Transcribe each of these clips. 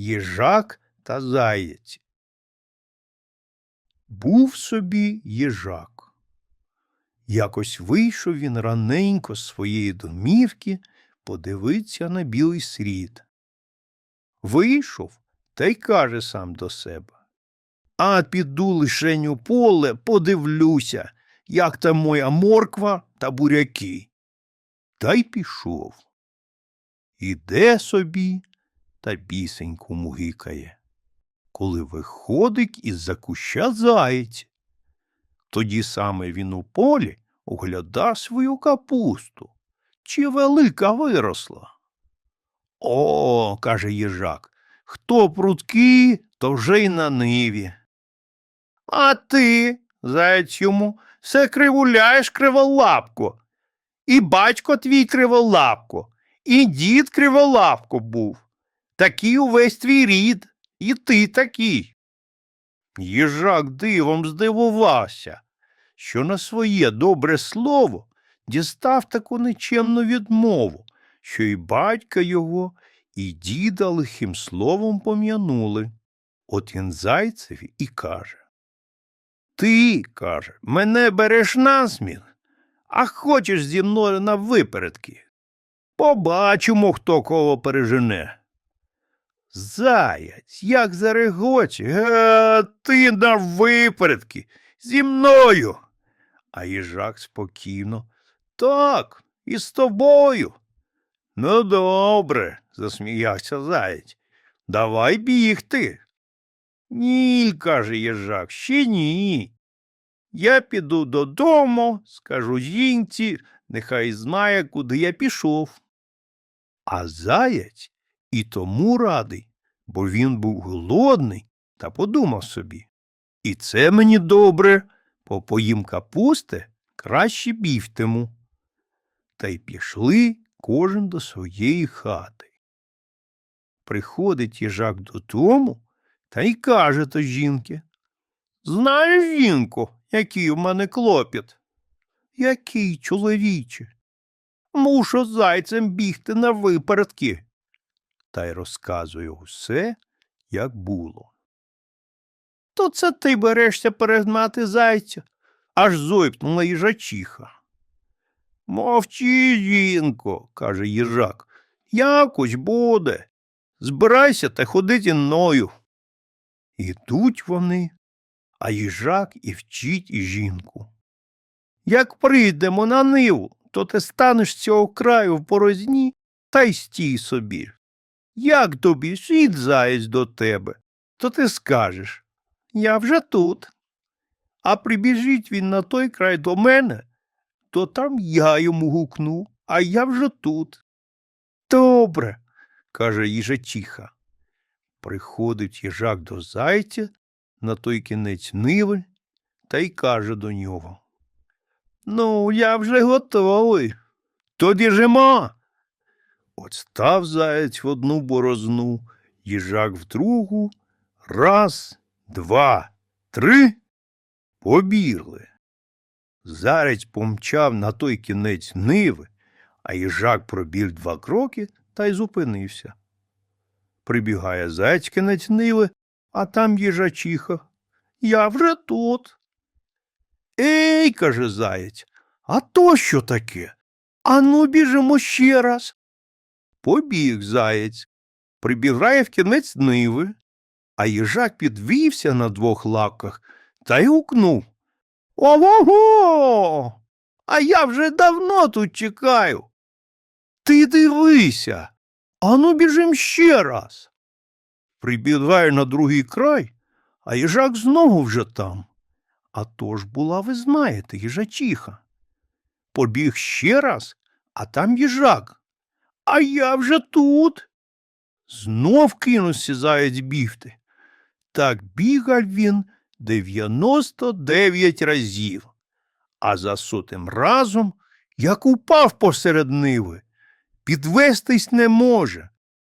Їжак та заєць. Був собі їжак. Якось вийшов він раненько з своєї домівки подивиться на білий світ. Вийшов та й каже сам до себе. А піду лишень у поле, подивлюся, як там моя морква та буряки. Та й пішов. Іде собі та пісеньку мугикає. Коли виходить із-за куща заєць. Тоді саме він у полі огляда свою капусту. Чи велика виросла? О, каже їжак, хто прудкий, то вже й на ниві. А ти, заєць йому, все кривуляєш криволапко. І батько твій криволапко, і дід криволапко був. Такий увесь твій рід, і ти такий. Їжак дивом здивувався, що на своє добре слово дістав таку нечемну відмову, що і батька його, і діда лихим словом пом'янули. От він зайцеві і каже Ти, каже, мене береш насміх, а хочеш зі мною на випередки. Побачимо, хто кого пережене. Заяць, як зарегоче, е, ти на випередки зі мною. А їжак спокійно. Так, і з тобою. Ну, добре, засміявся заєць. Давай бігти. Ні, каже їжак, ще ні. Я піду додому, скажу жінці, нехай знає, куди я пішов. А заєць і тому радий, бо він був голодний та подумав собі. І це мені добре, бо поїм капусти краще бігтиму. Та й пішли кожен до своєї хати. Приходить їжак додому та й каже до жінки Знаєш, жінко, який у мене клопіт? Який, чоловіче? Мушу зайцем бігти на випередки. Та й розказує усе, як було. То це ти берешся перегнати зайця, аж зойпнула їжачиха. Мовчи, жінко, каже їжак, якось буде. Збирайся та ходи зі мною. Ідуть вони, а їжак і вчить і жінку. Як прийдемо на ниву, то ти станеш з цього краю в порозні та й стій собі. Як тобі світ заєць до тебе, то ти скажеш Я вже тут. А прибіжить він на той край до мене, то там я йому гукну, а я вже тут. Добре, каже їжачиха. Приходить їжак до зайця на той кінець ниви та й каже до нього. Ну, я вже готовий. Тоді жима. От заєць в одну борозну, їжак в другу. Раз, два, три. Побігли. Зарець помчав на той кінець ниви, а їжак пробіг два кроки та й зупинився. Прибігає заєць кінець ниви, а там їжачиха. Я вже тут. Ей, каже заєць, а то що таке? Ану, біжимо ще раз. Побіг заєць, прибігає в кінець ниви, а їжак підвівся на двох лапках та й гукнув. Ого! А я вже давно тут чекаю. Ти дивися, ану біжим ще раз. Прибігає на другий край, а їжак знову вже там. А то ж була, ви знаєте, їжачиха. Побіг ще раз, а там їжак. А я вже тут. Знов кинувся заєць бігти. Так бігав він дев'яносто дев'ять разів, а за сотим разом як упав посеред ниви. Підвестись не може.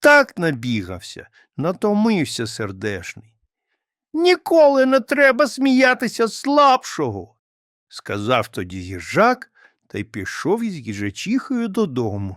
Так набігався, натомився сердешний. Ніколи не треба сміятися слабшого, сказав тоді їжак та й пішов із їжачихою додому.